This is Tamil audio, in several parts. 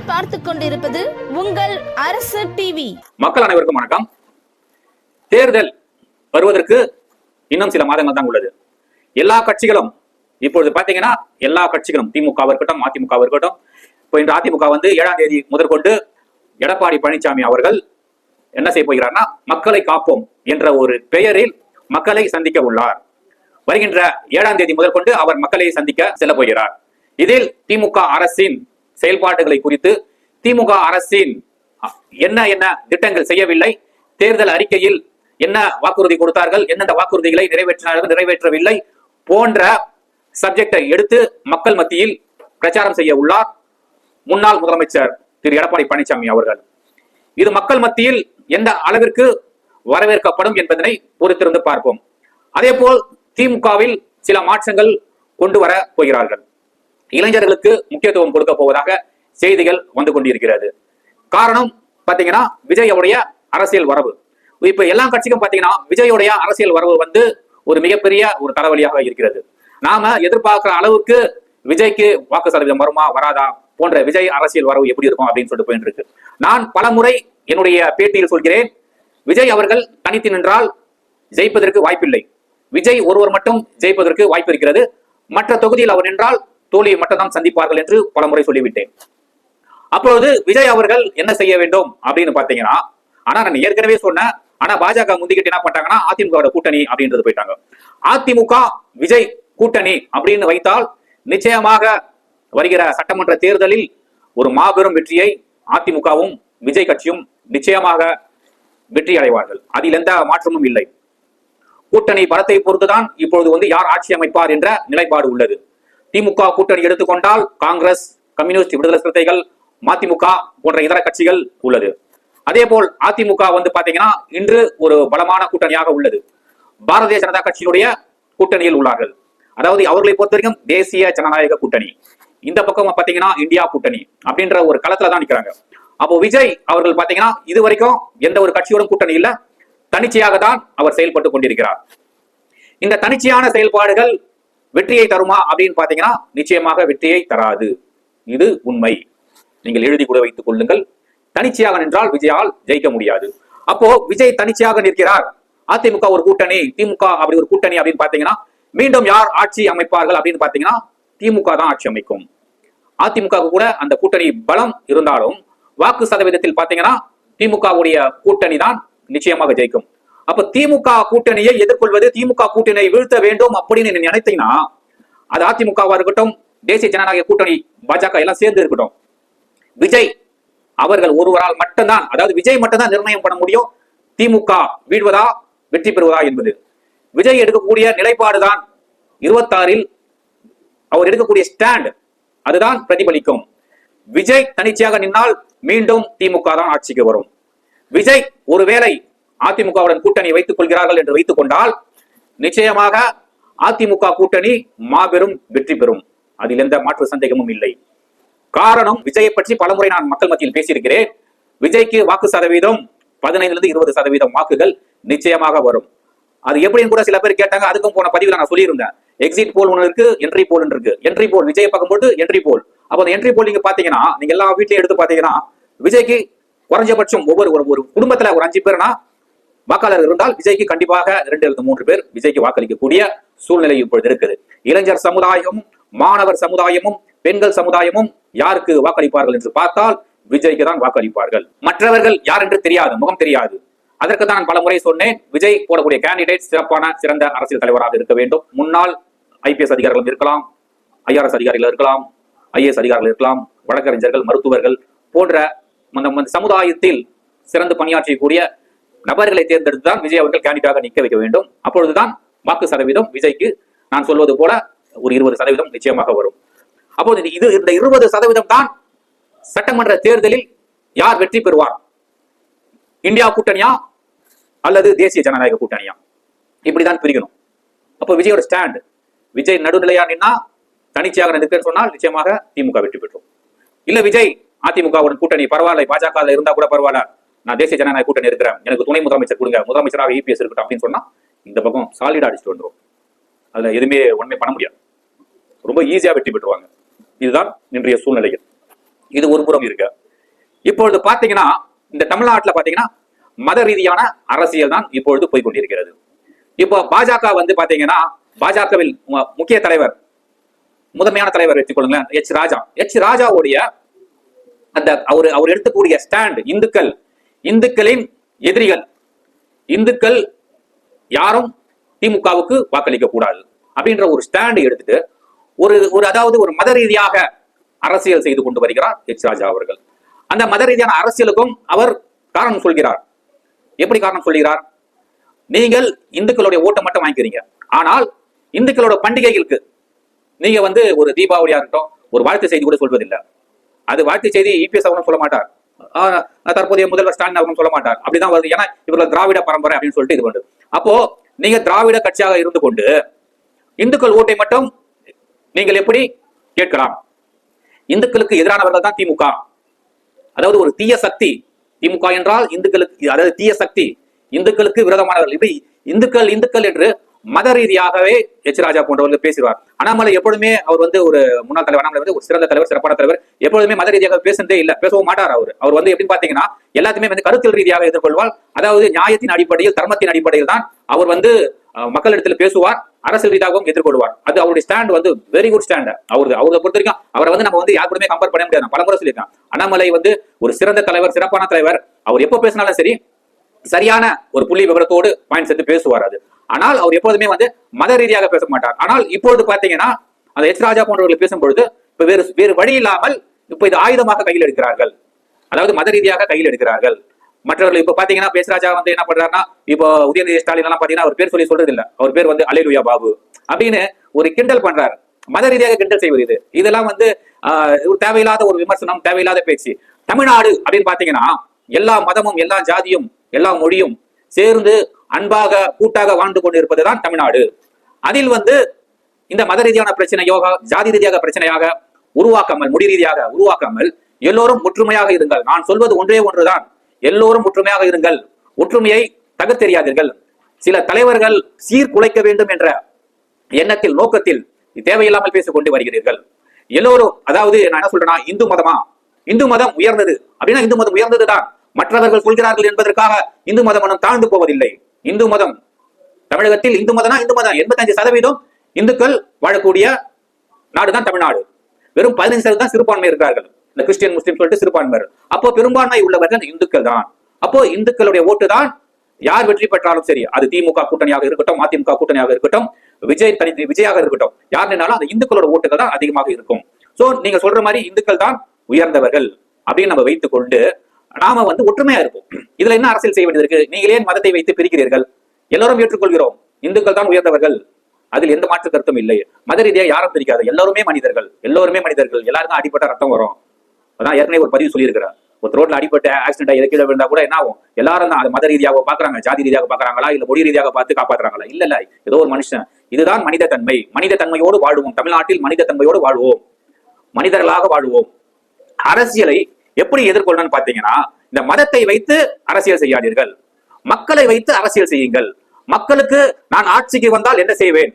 நீங்கள் பார்த்து கொண்டிருப்பது உங்கள் அரசு டிவி மக்கள் அனைவருக்கும் வணக்கம். தேர்தல் வருவதற்கு இன்னும் சில மாதங்கள் தான் உள்ளது. எல்லா கட்சிகளும் இப்பொழுது பாத்தீங்கன்னா எல்லா கட்சிகளும் திமுக இருக்கட்டும் அதிமுக இருக்கட்டும் இப்போ இன்று அதிமுக வந்து ஏழாம் தேதி முதற்கொண்டு எடப்பாடி பழனிசாமி அவர்கள் என்ன செய்ய போகிறார்னா மக்களை காப்போம் என்ற ஒரு பெயரில் மக்களை சந்திக்க உள்ளார். வருகின்ற ஏழாம் தேதி முதற்கொண்டு அவர் மக்களை சந்திக்க செல்ல போகிறார். இதில் திமுக அரசின் செயல்பாடுகளை குறித்து திமுக அரசின் என்ன என்ன திட்டங்கள் செய்யவில்லை. தேர்தல் அறிக்கையில் என்ன வாக்குறுதி கொடுத்தார்கள் எந்தெந்த வாக்குறுதிகளை நிறைவேற்றினார்கள் நிறைவேற்றவில்லை போன்ற சப்ஜெக்டை எடுத்து மக்கள் மத்தியில் பிரச்சாரம் செய்ய உள்ளார் முன்னாள் முதலமைச்சர் திரு. எடப்பாடி பழனிசாமி அவர்கள். இது மக்கள் மத்தியில் எந்த அளவிற்கு வரவேற்கப்படும் என்பதனை பொறுத்திருந்து பார்ப்போம். அதே போல் திமுகவில் சில மாற்றங்கள் கொண்டு வர போகிறார்கள். இளைஞர்களுக்கு முக்கியத்துவம் கொடுக்க போவதாக செய்திகள் வந்து கொண்டிருக்கிறது. காரணம் பாத்தீங்கன்னா விஜயோடைய அரசியல் வரவு. இப்ப எல்லா கட்சிக்கும் பாத்தீங்கன்னா விஜயோடைய அரசியல் வரவு வந்து ஒரு மிகப்பெரிய ஒரு தலைவலியாக இருக்கிறது. நாம எதிர்பார்க்கிற அளவுக்கு விஜய்க்கு வாக்கு சதவீதம் வருமா வராதா போன்ற விஜய் அரசியல் வரவு எப்படி இருக்கும் அப்படின்னு சொல்லிட்டு போயிட்டு இருக்கு நான் பலமுறை என்னுடைய பேட்டியில் சொல்கிறேன் விஜய் அவர்கள் தனித்து நின்றால் ஜெயிப்பதற்கு வாய்ப்பில்லை. விஜய் ஒருவர் மட்டும் ஜெயிப்பதற்கு வாய்ப்பு இருக்கிறது. மற்ற தொகுதியில் அவர் நின்றால் தோல்வியை மட்டும்தான் சந்திப்பார்கள் என்று பலமுறை சொல்லிவிட்டேன். அப்பொழுது விஜய் அவர்கள் என்ன செய்ய வேண்டும் அப்படின்னு பாத்தீங்கன்னா ஆனா நான் ஏற்கனவே சொன்னேன் ஆனா பாஜக முந்திக்கிட்டு என்ன பண்ணிட்டாங்கன்னா அதிமுக கூட்டணி அப்படின்றது போயிட்டாங்க. அதிமுக விஜய் கூட்டணி அப்படின்னு வைத்தால் நிச்சயமாக வருகிற சட்டமன்ற தேர்தலில் ஒரு மாபெரும் வெற்றியை அதிமுகவும் விஜய் கட்சியும் நிச்சயமாக வெற்றி அடைவார்கள். அதில் எந்த மாற்றமும் இல்லை. கூட்டணி பலத்தை பொறுத்துதான் இப்பொழுது வந்து யார் ஆட்சி அமைப்பார் என்ற நிலைப்பாடு உள்ளது. திமுக கூட்டணி எடுத்துக்கொண்டால் காங்கிரஸ் கம்யூனிஸ்ட் விடுதலை சிறுத்தைகள் மதிமுக போன்ற இதர கட்சிகள் உள்ளது. அதே போல் அதிமுக வந்து பாத்தீங்கன்னா இன்று ஒரு பலமான கூட்டணியாக உள்ளது. பாரதிய ஜனதா கட்சியினுடைய கூட்டணியில் உள்ளார்கள். அதாவது அவர்களை பொறுத்த வரைக்கும் தேசிய ஜனநாயக கூட்டணி. இந்த பக்கம் பாத்தீங்கன்னா இந்தியா கூட்டணி அப்படின்ற ஒரு களத்துல தான் நிக்கிறாங்க. அப்போ விஜய் அவர்கள் பாத்தீங்கன்னா இது வரைக்கும் எந்த ஒரு கட்சியோடும் கூட்டணி இல்ல. தனிச்சையாக தான் அவர் செயல்பட்டு கொண்டிருக்கிறார். இந்த தனிச்சையான செயல்பாடுகள் வெற்றியை தருமா அப்படின்னு பாத்தீங்கன்னா நிச்சயமாக வெற்றியை தராது. இது உண்மை. நீங்கள் எழுதி கூட வைத்துக் கொள்ளுங்கள். தனிச்சையாக நின்றால் விஜயால் ஜெயிக்க முடியாது. அப்போ விஜய் தனிச்சையாக நிற்கிறார். அதிமுக ஒரு கூட்டணி திமுக அப்படி ஒரு கூட்டணி அப்படின்னு பாத்தீங்கன்னா மீண்டும் யார் ஆட்சி அமைப்பார்கள் அப்படின்னு பாத்தீங்கன்னா திமுக தான் ஆட்சி அமைக்கும். அதிமுக கூட அந்த கூட்டணி பலம் இருந்தாலும் வாக்கு சதவீதத்தில் பாத்தீங்கன்னா திமுகவுடைய கூட்டணி தான் நிச்சயமாக ஜெயிக்கும். அப்ப திமுக கூட்டணியை எதிர்கொள்வது திமுக கூட்டணியை வீழ்த்த வேண்டும் அப்படின்னு நினைத்தீங்கன்னா அது அதிமுகவா இருக்கட்டும் தேசிய ஜனநாயக கூட்டணி பாஜக எல்லாம் சேர்ந்து இருக்கட்டும். விஜய் அவர்கள் ஒருவரால் மட்டும்தான் அதாவது விஜய் மட்டும்தான் நிர்ணயம் பண்ண முடியும் திமுக வீழ்வதா வெற்றி பெறுவதா என்பது. விஜய் எடுக்கக்கூடிய நிலைப்பாடுதான் இருபத்தாறில் அவர் எடுக்கக்கூடிய ஸ்டாண்ட் அதுதான் பிரதிபலிக்கும். விஜய் தனிச்சையாக நின்னால் மீண்டும் திமுக தான் ஆட்சிக்கு வரும். விஜய் ஒருவேளை அதிமுகவுடன் கூட்டணி வைத்துக் கொள்கிறார்கள் என்று வைத்துக் கொண்டால் நிச்சயமாக அதிமுக கூட்டணி மாபெரும் வெற்றி பெறும். அதில் எந்த மாற்று சந்தேகமும் இல்லை. காரணம் விஜயை பற்றி பலமுறை நான் மக்கள் மத்தியில் பேசியிருக்கிறேன். விஜய்க்கு வாக்கு சதவீதம் பதினைந்துல இருபது சதவீதம் வாக்குகள் நிச்சயமாக வரும். அது எப்படின்னு கூட சில பேர் கேட்டாங்க அதுக்கும் போன பதிவில் நான் சொல்லியிருந்தேன். எக்ஸிட் போல் ஒன்று இருக்கு என்ட்ரி போல் இருக்கு. என்ட்ரி போல் விஜய் பார்க்கும்போது என்ட்ரி போல் அப்போ அந்த என்ட்ரி போல் நீங்க பாத்தீங்கன்னா நீங்க எல்லா வீட்லயும் எடுத்து பாத்தீங்கன்னா விஜய்க்கு குறைஞ்சபட்சம் ஒவ்வொரு ஒரு ஒரு குடும்பத்துல ஒரு அஞ்சு பேர்னா வாக்காளர் இருந்தால் விஜய்க்கு கண்டிப்பாக இரண்டு அல்லது மூன்று பேர் விஜய்க்கு வாக்களிக்கக்கூடிய சூழ்நிலை இப்பொழுது இருக்குது. இளைஞர் சமுதாயமும் மாணவர் சமுதாயமும் பெண்கள் சமுதாயமும் யாருக்கு வாக்களிப்பார்கள் என்று பார்த்தால் விஜய்க்கு தான் வாக்களிப்பார்கள். மற்றவர்கள் யார் என்று தெரியாது முகம் தெரியாது. அதற்கு தான் பல முறை சொன்னேன் விஜய் போடக்கூடிய கேண்டிடேட் சிறப்பான சிறந்த அரசியல் தலைவராக இருக்க வேண்டும். முன்னாள் ஐபிஎஸ் அதிகாரிகள் இருக்கலாம் ஐஆர்எஸ் அதிகாரிகள் இருக்கலாம் ஐஏஎஸ் அதிகாரிகள் இருக்கலாம் வழக்கறிஞர்கள் மருத்துவர்கள் போன்ற அந்த சமுதாயத்தில் சிறந்து பணியாற்றக்கூடிய நபர்களை தேர்ந்தெடுத்து தான் விஜய் அவர்கள் கேண்டிடாக நிற்க வைக்க வேண்டும். அப்பொழுதுதான் வாக்கு சதவீதம் விஜய்க்கு நான் சொல்வது போல ஒரு இருபது சதவீதம் நிச்சயமாக வரும். அப்போது இது இந்த இருபது சதவீதம் தான் சட்டமன்ற தேர்தலில் யார் வெற்றி பெறுவார்? இந்தியா கூட்டணியா அல்லது தேசிய ஜனநாயக கூட்டணியா? இப்படிதான் பிரிக்கணும். அப்போ விஜயோட ஸ்டாண்ட் விஜய் நடுநிலையா நின்னா தனிச்சையாக நிற்கிறேன்னு சொன்னால் நிச்சயமாக திமுக வெற்றி பெற்றோம். இல்ல விஜய் அதிமுகவுடன் கூட்டணி பரவாயில்ல பாஜக இருந்தா கூட பரவாயில்ல. நான் தேசிய ஜனநாயக கூட்டணி இருக்கிறேன். எனக்கு துணை முதலமைச்சர் கொடுங்க. முதலமைச்சராக இபிஎஸ் இருக்கட்டும் அப்படின்னு சொன்னா இந்த பக்கம் சாலிடா அடிச்சுட்டு வந்துரும். அதுல எதுவுமே ஒண்ணுமே பண்ண முடியாது. ரொம்ப ஈஸியா வெற்றி பெற்றுவாங்க இதுதான் இன்றைய சூழ்நிலைகள். இது ஒரு புறம் இருக்கு. இப்பொழுது பாத்தீங்கன்னா இந்த தமிழ்நாட்டுல பாத்தீங்கன்னா மத ரீதியான அரசியல் தான் இப்பொழுது போய்கொண்டிருக்கிறது இப்போ பாஜக வந்து பாத்தீங்கன்னா பாஜகவில் முக்கிய தலைவர் முதன்மையான தலைவர் எடுத்துக்கொள்ளுங்களேன் எச் ராஜா. எச் ராஜாவுடைய அந்த அவர் அவர் எடுத்துக்கூடிய ஸ்டாண்ட் இந்துக்கள் இந்துக்களின் எதிரிகள். இந்துக்கள் யாரும் திமுகவுக்கு வாக்களிக்க கூடாது அப்படின்ற ஒரு ஸ்டாண்ட் எடுத்துட்டு ஒரு ஒரு அதாவது ஒரு மத ரீதியாக அரசியல் செய்து கொண்டு வருகிறார் எச் ராஜா அவர்கள். அந்த மத ரீதியான அரசியலுக்கும் அவர் காரணம் சொல்கிறார். எப்படி காரணம் சொல்கிறார்? நீங்கள் இந்துக்களுடைய ஓட்டை மட்டும் வாங்கிக்கிறீங்க. ஆனால் இந்துக்களோட பண்டிகைகளுக்கு நீங்க வந்து ஒரு தீபாவளியா இருக்கட்டும் ஒரு வாழ்த்து செய்தி கூட சொல்வதில்லை. அது வாழ்த்து செய்தி இபிஎஸ் அவரும் சொல்ல மாட்டார். தற்போதைய முதல்வர் ஸ்டாலின் அவரும் சொல்ல மாட்டார். அப்படிதான் வருது. ஏன்னா இவர்கள் திராவிட பரம்பரை அப்படின்னு சொல்லிட்டு இது பண்ணுது அப்போ நீங்க திராவிட கட்சியாக இருந்து கொண்டு இந்துக்கள் ஓட்டை மட்டும் நீங்கள் எப்படி கேட்கலாம்? இந்துக்களுக்கு எதிரானவர்கள் தான் திமுக. அதாவது ஒரு தீய சக்தி திமுக என்றால் இந்துக்களுக்கு அதாவது தீய சக்தி இந்துக்களுக்கு விரோதமானவர்கள். இப்படி இந்துக்கள் இந்துக்கள் என்று மத ரீதியாகவே எச் ராஜா போன்றவர்கள் பேசுவார் அண்ணாமலை எப்பொழுதுமே அவர் வந்து ஒரு முன்னாள் தலைவர் அண்ணாமலை வந்து ஒரு சிறந்த தலைவர் சிறப்பான தலைவர். எப்பொழுதுமே மத ரீதியாக பேசுறதே இல்ல பேசவும் மாட்டார் அவர். அவர் வந்து எப்படின்னு பாத்தீங்கன்னா எல்லாத்தையுமே வந்து கருத்தியல் ரீதியாக எதிர்கொள்வார். அதாவது நியாயத்தின் அடிப்படையில் தர்மத்தின் அடிப்படையில் தான் அவர் வந்து மக்களிடத்தில் பேசுவார் அரசியல் ரீதியாகவும் எதிர்கொள்வார். அது அவருடைய ஸ்டாண்ட் வந்து வெரி குட் ஸ்டாண்ட் அவரு அவரை பொறுத்த வரைக்கும் அவரை வந்து நம்ம வந்து யார் கூடமே கம்பேர் பண்ண முடியாது. பலமுறை சொல்லியிருக்கேன். அண்ணாமலை வந்து ஒரு சிறந்த தலைவர் சிறப்பான தலைவர். அவர் எப்போ பேசினாலும் சரி சரியான ஒரு புள்ளி விவரத்தோடு பாயிண்ட் சேர்த்து பேசுவார் அது. ஆனால் அவர் எப்போதுமே வந்து மத ரீதியாக பேச மாட்டார் ஆனால் இப்பொழுது பாத்தீங்கன்னா அந்த எச் ராஜா போன்றவர்கள் பேசும்பொழுது இப்ப வேறு வேறு வழி இல்லாமல் இப்ப இது ஆயுதமாக கையில் எடுக்கிறார்கள். அதாவது மத ரீதியாக கையில் எடுக்கிறார்கள். மற்றவர்கள் இப்ப பாத்தீங்கன்னா பேசுராஜா வந்து என்ன பண்றாருன்னா இப்போ உதயநிதி ஸ்டாலின் எல்லாம் பாத்தீங்கன்னா அவர் பேர் சொல்லி சொல்றது இல்ல அவர் பேர் வந்து அலைலுயா பாபு அப்படின்னு ஒரு கிண்டல் பண்றாரு. மத ரீதியாக கிண்டல் செய்வது இது. இதெல்லாம் வந்து ஆஹ், ஒரு தேவையில்லாத ஒரு விமர்சனம் தேவையில்லாத பேச்சு. தமிழ்நாடு அப்படின்னு பாத்தீங்கன்னா எல்லா மதமும் எல்லா ஜாதியும் எல்லா மொழியும் சேர்ந்து அன்பாக கூட்டாக வாழ்ந்து கொண்டிருப்பதுதான் தமிழ்நாடு. அதில் வந்து இந்த மத ரீதியான பிரச்சனையோக ஜாதி ரீதியாக பிரச்சனையாக உருவாக்காமல் முடி ரீதியாக உருவாக்காமல் எல்லோரும் ஒற்றுமையாக இருங்கள். நான் சொல்வது ஒன்றே ஒன்றுதான். எல்லோரும் ஒற்றுமையாக இருங்கள். ஒற்றுமையை தகர்த்தெறியாதீர்கள். சில தலைவர்கள் சீர்குலைக்க வேண்டும் என்ற எண்ணத்தில் நோக்கத்தில் தேவையில்லாமல் பேசிக் கொண்டு வருகிறீர்கள். எல்லோரும் அதாவது நான் என்ன சொல்றேன்னா இந்து மதமா? இந்து மதம் உயர்ந்தது. அப்படின்னா இந்து மதம் உயர்ந்ததுதான். மற்றவர்கள் சொல்கிறார்கள் என்பதற்காக இந்து மதம் மனம் தாழ்ந்து போவதில்லை. இந்து மதம் தமிழகத்தில் இந்து மதம்னா இந்து மதம். எண்பத்தஞ்சு சதவீதம் இந்துக்கள் வாழக்கூடிய நாடுதான் தமிழ்நாடு. வெறும் பதினைந்து சதவீதம் தான் சிறுபான்மை இருக்கிறார்கள். இந்த கிறிஸ்டியன் முஸ்லீம் சொல்லிட்டு சிறுபான்மையர். அப்போ பெரும்பான்மை உள்ளவர்கள் இந்துக்கள் தான். அப்போ இந்துக்களுடைய ஓட்டு தான் யார் வெற்றி பெற்றாலும் சரி அது திமுக கூட்டணியாக இருக்கட்டும் அதிமுக கூட்டணியாக இருக்கட்டும் விஜய் தனி விஜயாக இருக்கட்டும் யார் நின்னாலும் அந்த இந்துக்களோட ஓட்டுகள் தான் அதிகமாக இருக்கும். சோ நீங்க சொல்ற மாதிரி இந்துக்கள் தான் உயர்ந்தவர்கள் அப்படின்னு நம்ம வைத்துக் கொண்டு நாம வந்து ஒற்றுமையா இருப்போம். இதுல என்ன அரசியல் செய்ய வேண்டியது இருக்கு? நீங்கள் ஏன் மதத்தை வைத்து பிரிக்கிறீர்கள்? எல்லாரும் ஏற்றுக்கொள்கிறோம். இந்துக்கள் தான் உயர்ந்தவர்கள். அதில் எந்த மாற்று கருத்தும் இல்லை. மத ரீதியா யாரும் பிரிக்காது. எல்லாருமே மனிதர்கள். எல்லோருமே மனிதர்கள். எல்லாருக்கும் அடிப்பட்ட ரத்தம் வரும். அதான் ஏற்கனவே ஒரு பதிவு சொல்லியிருக்கிறேன் ஒரு ரோட்ல அடிப்பட்ட ஆக்சிடென்ட் ஆகி கீழே விழுந்தா கூட என்ன ஆகும்? எல்லாரும் தான் அது மத ரீதியாக பாக்குறாங்க ஜாதி ரீதியாக பாக்குறாங்களா இல்ல மொழி ரீதியாக பார்த்து காப்பாத்துறாங்களா? இல்ல இல்ல. ஏதோ ஒரு மனுஷன். இதுதான் மனித தன்மை மனித தன்மையோடு வாழ்வோம். தமிழ்நாட்டில் மனித தன்மையோடு வாழ்வோம். மனிதர்களாக வாழ்வோம். அரசியலை எப்படி எதிர்கொள்ளணும்னு பாத்தீங்கன்னா இந்த மதத்தை வைத்து அரசியல் செய்யாதீர்கள். மக்களை வைத்து அரசியல் செய்யுங்கள். மக்களுக்கு நான் ஆட்சிக்கு வந்தால் என்ன செய்வேன்?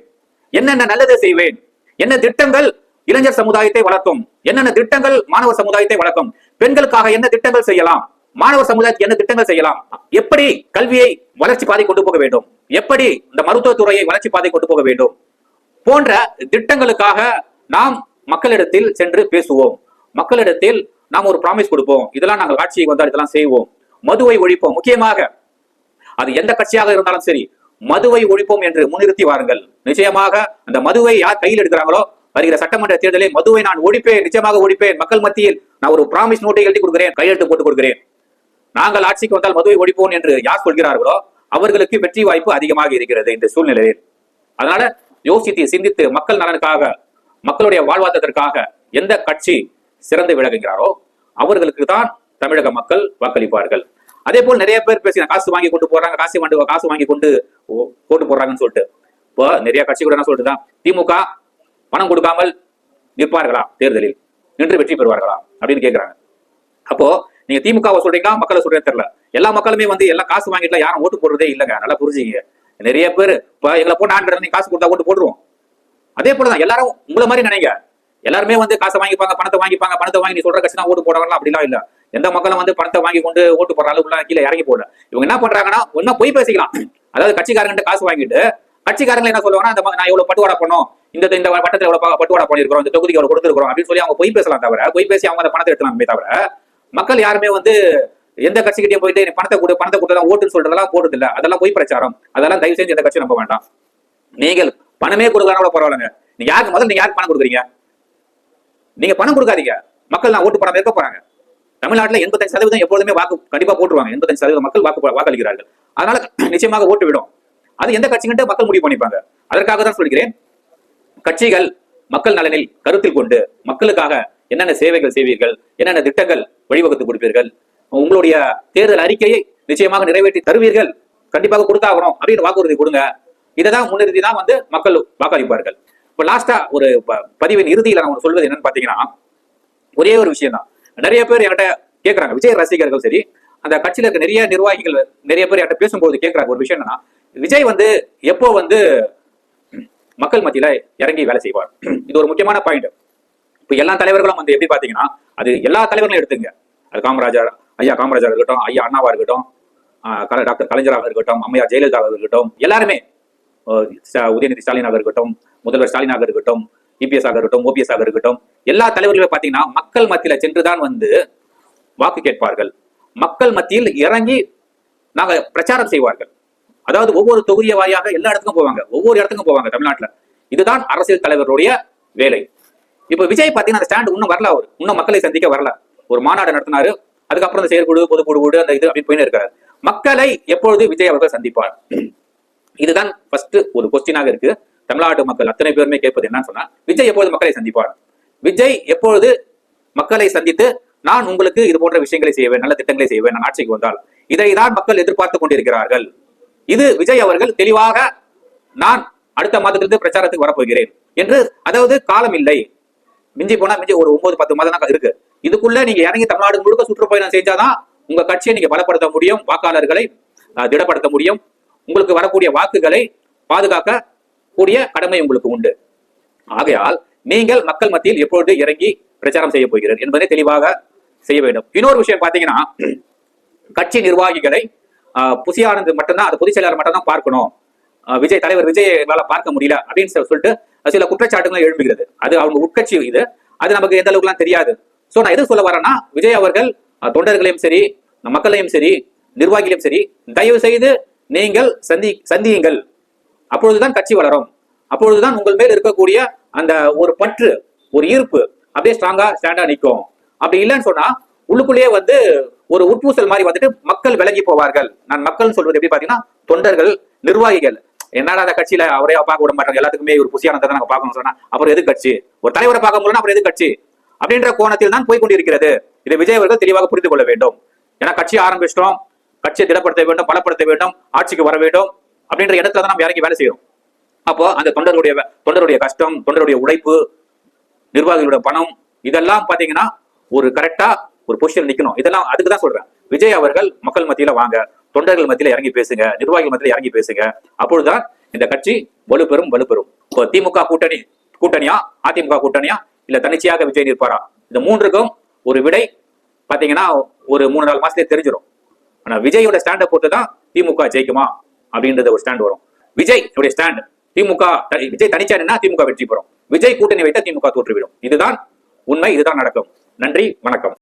என்னென்ன நல்லது செய்வேன்? என்ன திட்டங்கள் இளைஞர் சமுதாயத்தை வளர்க்கும் என்னென்ன திட்டங்கள் மாணவ சமுதாயத்தை வளர்க்கும் பெண்களுக்காக என்ன திட்டங்கள் செய்யலாம்? மாணவ சமுதாயத்துக்கு என்ன திட்டங்கள் செய்யலாம்? எப்படி கல்வியை வளர்ச்சி பாதை கொண்டு போக வேண்டும்? எப்படி இந்த மருத்துவத்துறையை வளர்ச்சி பாதை கொண்டு போக வேண்டும்? போன்ற திட்டங்களுக்காக நாம் மக்களிடத்தில் சென்று பேசுவோம். மக்களிடத்தில் நாம் ஒரு ப்ராமிஸ் கொடுப்போம். இதெல்லாம் நாங்கள் ஆட்சியை வந்தால் இதெல்லாம் செய்வோம். மதுவை ஒழிப்போம். முக்கியமாக அது எந்த கட்சியாக இருந்தாலும் சரி மதுவை ஒழிப்போம் என்று முன்னிறுத்தி வாருங்கள். நிச்சயமாக அந்த மதுவை யார் கையில் எடுக்கிறாங்களோ வருகிற சட்டமன்ற தேர்தலில் மதுவை நான் ஒழிப்பேன் நிச்சயமாக ஒழிப்பேன். மக்கள் மத்தியில் நான் ஒரு ப்ராமிஸ் நோட்டை எழுதி கொடுக்கிறேன் கையெழுத்து போட்டு கொடுக்கிறேன். நாங்கள் ஆட்சிக்கு வந்தால் மதுவை ஒழிப்போம் என்று யார் சொல்கிறார்களோ அவர்களுக்கு வெற்றி வாய்ப்பு அதிகமாக இருக்கிறது இந்த சூழ்நிலையில். அதனால யோசித்து சிந்தித்து மக்கள் நலனுக்காக மக்களுடைய வாழ்வாதாரத்திற்காக எந்த கட்சி சிறந்து விளங்குகிறாரோ அவர்களுக்கு தான் தமிழக மக்கள் வாக்களிப்பார்கள். அதே போல் நிறைய பேர் பேசின காசு வாங்கி கொண்டு போறாங்க காசு வாங்கி காசு வாங்கி கொண்டு ஓட்டு போடுறாங்கன்னு சொல்லிட்டு. இப்போ நிறைய கட்சி கூட என்ன சொல்லிட்டு திமுக பணம் கொடுக்காமல் நிற்பார்களா தேர்தலில்? நின்று வெற்றி பெறுவார்களா? அப்படின்னு கேட்கிறாங்க அப்போ நீங்க திமுகவை சொல்றீங்களா மக்களை சொல்றேன்னு தெரியல. எல்லா மக்களுமே வந்து எல்லாம் காசு வாங்கிட்டுல யாரும் ஓட்டு போடுறதே இல்லைங்க. நல்லா புரிஞ்சுங்க. நிறைய பேர் இப்ப எங்களை போட்டு ஆண்டு நீங்க காசு கொடுத்தா ஓட்டு போட்டுருவோம். அதே போலதான் எல்லாரும் உங்களை மாதிரி நினைங்க. எல்லாருமே வந்து காசை வாங்கிப்பாங்க பணத்தை வாங்கிப்பாங்க பணத்தை வாங்கி நீ சொல்ற கட்சி தான் ஓட்டு போடலாம் அப்படிலாம் இல்ல. எந்த மக்களும் வந்து பணத்தை வாங்கி கொண்டு ஓட்டு போடுற அளவுக்கு கீழே இறங்கி போடல இவங்க என்ன பண்றாங்கன்னா ஒன்னா போய் பேசிக்கலாம். அதாவது கட்சிக்காரங்கிட்ட காசு வாங்கிட்டு கட்சிக்காரங்களை என்ன சொல்லுவாங்கன்னா அந்த நான் இவ்வளவு பட்டுவாடா பண்ணும். இந்த இந்த வட்டத்தில் எவ்வளவு பட்டுவாடா பண்ணிருக்கிறோம் இந்த தொகுதிக்கு எவ்வளவு கொடுத்துருக்கோம் அப்படின்னு சொல்லி அவங்க போய் பேசலாம் தவிர போய் பேசி அவங்க அந்த பணத்தை எடுத்துலாமே தவிர மக்கள் யாருமே வந்து எந்த கட்சிக்கிட்டே போயிட்டு பணத்தை கொடு பணத்தை கொடுத்தா ஓட்டுன்னு சொல்றதெல்லாம் போடுறது இல்ல. அதெல்லாம் பொய் பிரச்சாரம். அதெல்லாம் தயவு செஞ்சு எந்த கட்சி நம்ப வேண்டாம். நீங்கள் பணமே கொடுக்கறனால பரவாயில்லைங்க. நீங்க யாருக்கு முதல்ல நீங்க யாருக்கு பணம் கொடுக்குறீங்க? நீங்க பணம் கொடுக்காதீங்க. மக்கள் நான் ஓட்டு போடாம இருக்க போறாங்க. தமிழ்நாட்டுல எண்பத்தஞ்சு சதவீதம் எப்பொழுதுமே வாக்கு கண்டிப்பா போட்டுருவாங்க. எண்பத்தஞ்சு சதவீதம் மக்கள் வாக்கு வாக்களிக்கிறார்கள். அதனால நிச்சயமாக ஓட்டு விடும். அது எந்த கட்சிகிட்ட மக்கள் முடிவு பண்ணிப்பாங்க. அதற்காக தான் சொல்கிறேன். கட்சிகள் மக்கள் நலனில் கருத்தில் கொண்டு மக்களுக்காக என்னென்ன சேவைகள் செய்வீர்கள் என்னென்ன திட்டங்கள் வழிவகுத்து கொடுப்பீர்கள் உங்களுடைய தேர்தல் அறிக்கையை நிச்சயமாக நிறைவேற்றி தருவீர்கள் கண்டிப்பாக கொடுத்தாகணும் அப்படின்னு வாக்குறுதி கொடுங்க. இதை தான் முன்னிறுத்தி தான் வந்து மக்கள் வாக்களிப்பார்கள். இப்போ லாஸ்டா ஒரு ப- பதிவின் இறுதியில் நான் ஒன்று சொல்வது என்னன்னு பாத்தீங்கன்னா ஒரே ஒரு விஷயம் தான் நிறைய பேர் என்கிட்ட கேட்குறாங்க விஜய் ரசிகர்கள் சரி அந்த கட்சியில இருக்க நிறைய நிர்வாகிகள் நிறைய பேர் என்கிட்ட பேசும்போது கேட்குறாங்க ஒரு விஷயம் என்னன்னா விஜய் வந்து எப்போ வந்து மக்கள் மத்தியில இறங்கி வேலை செய்வார்? இது ஒரு முக்கியமான பாயிண்ட் இப்போ எல்லா தலைவர்களும் வந்து எப்படி பாத்தீங்கன்னா அது எல்லா தலைவர்களும் எடுத்துங்க. அது காமராஜர் ஐயா காமராஜர் இருக்கட்டும் ஐயா அண்ணாவா இருக்கட்டும் டாக்டர் கலைஞராக இருக்கட்டும் அம்மையார் ஜெயலலிதாவாக இருக்கட்டும் எல்லாருமே உதயநிதி ஸ்டாலினாக இருக்கட்டும் முதல்வர் ஸ்டாலினாக இருக்கட்டும் இபிஎஸ் ஆக இருக்கட்டும் ஓபிஎஸ் ஆக இருக்கட்டும் எல்லா தலைவர்களுமே பாத்தீங்கன்னா மக்கள் மத்தியில சென்றுதான் வந்து வாக்கு கேட்பார்கள். மக்கள் மத்தியில் இறங்கி நாங்க பிரச்சாரம் செய்வார்கள். அதாவது ஒவ்வொரு தொகுதிய வாரியாக எல்லா இடத்துக்கும் போவாங்க. ஒவ்வொரு இடத்துக்கும் போவாங்க தமிழ்நாட்டுல. இதுதான் அரசியல் தலைவருடைய வேலை. இப்ப விஜய் பாத்தீங்கன்னா அந்த ஸ்டாண்ட் இன்னும் வரல அவர். இன்னும் மக்களை சந்திக்க வரல. ஒரு மாநாடு நடத்தினாரு. அதுக்கப்புறம் அந்த செயற்குழு பொதுக்குழு அந்த இது அப்படின்னு போயின்னு இருக்காரு. மக்களை எப்பொழுது விஜய் அவர்கள் சந்திப்பார்? இதுதான் ஃபர்ஸ்ட் ஒரு கொஸ்டினாக இருக்கு. தமிழ்நாட்டு மக்கள் அத்தனை பேருமே கேட்பது என்னன்னு சொன்னா விஜய் எப்பொழுது மக்களை சந்திப்பார்? விஜய் எப்பொழுது மக்களை சந்தித்து நான் உங்களுக்கு இது போன்ற விஷயங்களை செய்வேன் நல்ல திட்டங்களை செய்வேன் நான் ஆட்சிக்கு வந்தால் இதை தான் மக்கள் எதிர்பார்த்து கொண்டிருக்கிறார்கள். இது விஜய் அவர்கள் தெளிவாக நான் அடுத்த மாதத்திலிருந்து பிரச்சாரத்துக்கு வரப்போகிறேன் என்று அதாவது காலம் இல்லை. மிஞ்சி போனா மிஞ்சி ஒரு ஒன்பது பத்து மாதம் தான் இருக்கு. இதுக்குள்ள நீங்க இறங்கி தமிழ்நாடு முழுக்க சுற்றுப்பயணம் செஞ்சாதான் உங்க கட்சியை நீங்க பலப்படுத்த முடியும் வாக்காளர்களை திடப்படுத்த முடியும். உங்களுக்கு வரக்கூடிய வாக்குகளை பாதுகாக்க கூடிய கடமை உங்களுக்கு உண்டு. ஆகையால் நீங்கள் மக்கள் மத்தியில் எப்பொழுது இறங்கி பிரச்சாரம் செய்ய போகிறீர்கள் என்பதை தெளிவாக செய்ய வேண்டும். இன்னொரு விஷயம் பாத்தீங்கன்னா கட்சி நிர்வாகிகளை புசியானது மட்டும்தான் அது பொதுச் செயலாளர் மட்டும்தான் பார்க்கணும். விஜய் தலைவர் விஜய் எங்களால பார்க்க முடியல அப்படின்னு சொல்லிட்டு சில குற்றச்சாட்டுகள் எழும்புகிறது. அது அவங்க உட்கட்சி இது. அது நமக்கு எந்த அளவுக்குலாம் தெரியாது. சோ நான் எது சொல்ல வரேன்னா விஜய் அவர்கள் தொண்டர்களையும் சரி மக்களையும் சரி நிர்வாகிகளையும் சரி தயவு செய்து நீங்கள் சந்தி சந்தியுங்கள். அப்பொழுதுதான் கட்சி வளரும். அப்பொழுதுதான் உங்கள் மேல் இருக்கக்கூடிய அந்த ஒரு பற்று ஒரு ஈர்ப்பு அப்படியே ஸ்ட்ராங்கா ஸ்டாண்டா நிற்கும். அப்படி இல்லைன்னு சொன்னா உள்ளுக்குள்ளேயே வந்து ஒரு உட்பூசல் மாதிரி வந்துட்டு மக்கள் விலகி போவார்கள். நான் மக்கள் சொல்வது எப்படி பாத்தீங்கன்னா தொண்டர்கள் நிர்வாகிகள். என்னடா அந்த கட்சியில அவரே பார்க்க விட மாட்டாங்க எல்லாத்துக்குமே ஒரு புசியானதை நாங்க பார்க்கணும் சொன்னா அப்புறம் எது கட்சி? ஒரு தலைவரை பார்க்க முடியல அப்புறம் எது கட்சி? அப்படின்ற கோணத்தில் தான் போய் கொண்டிருக்கிறது. இதை விஜய் அவர்கள் தெளிவாக புரிந்து கொள்ள வேண்டும். ஏன்னா கட்சி ஆரம்பிச்சிட்டோம். கட்சியை திடப்படுத்த வேண்டும் பலப்படுத்த வேண்டும் ஆட்சிக்கு வர வேண்டும் அப்படின்ற இடத்துல தான் நம்ம இறங்கி வேலை செய்யறோம். அப்போ அந்த தொண்டருடைய தொண்டருடைய கஷ்டம் தொண்டருடைய உழைப்பு நிர்வாகிகளுடைய பணம் இதெல்லாம் பாத்தீங்கன்னா ஒரு கரெக்டா ஒரு பொசிஷன் நிக்கணும். இதெல்லாம் அதுக்கு தான் சொல்றேன். விஜய் அவர்கள் மக்கள் மத்தியில வாங்க தொண்டர்கள் மத்தியில இறங்கி பேசுங்க நிர்வாகிகள் மத்தியில இறங்கி பேசுங்க. அப்பொழுதுதான் இந்த கட்சி வலுப்பெறும் வலுப்பெறும். இப்போ திமுக கூட்டணி கூட்டணியா அதிமுக கூட்டணியா இல்ல தனிச்சையாக விஜய் நிற்பாரா? இந்த மூன்றுக்கும் ஒரு விடை பாத்தீங்கன்னா ஒரு மூணு நாலு மாசத்துலயே தெரிஞ்சிடும் ஆனா விஜயோட ஸ்டாண்டை போட்டு தான் திமுக ஜெயிக்குமா அப்படின்றது ஒரு ஸ்டாண்ட் வரும். விஜய் உடைய ஸ்டாண்ட் திமுக விஜய் தனிச்சாருன்னா திமுக வெற்றி பெறும். விஜய் கூட்டணி வைத்தா திமுக தோற்றுவிடும். இதுதான் உண்மை இதுதான் நடக்கும். நன்றி வணக்கம்.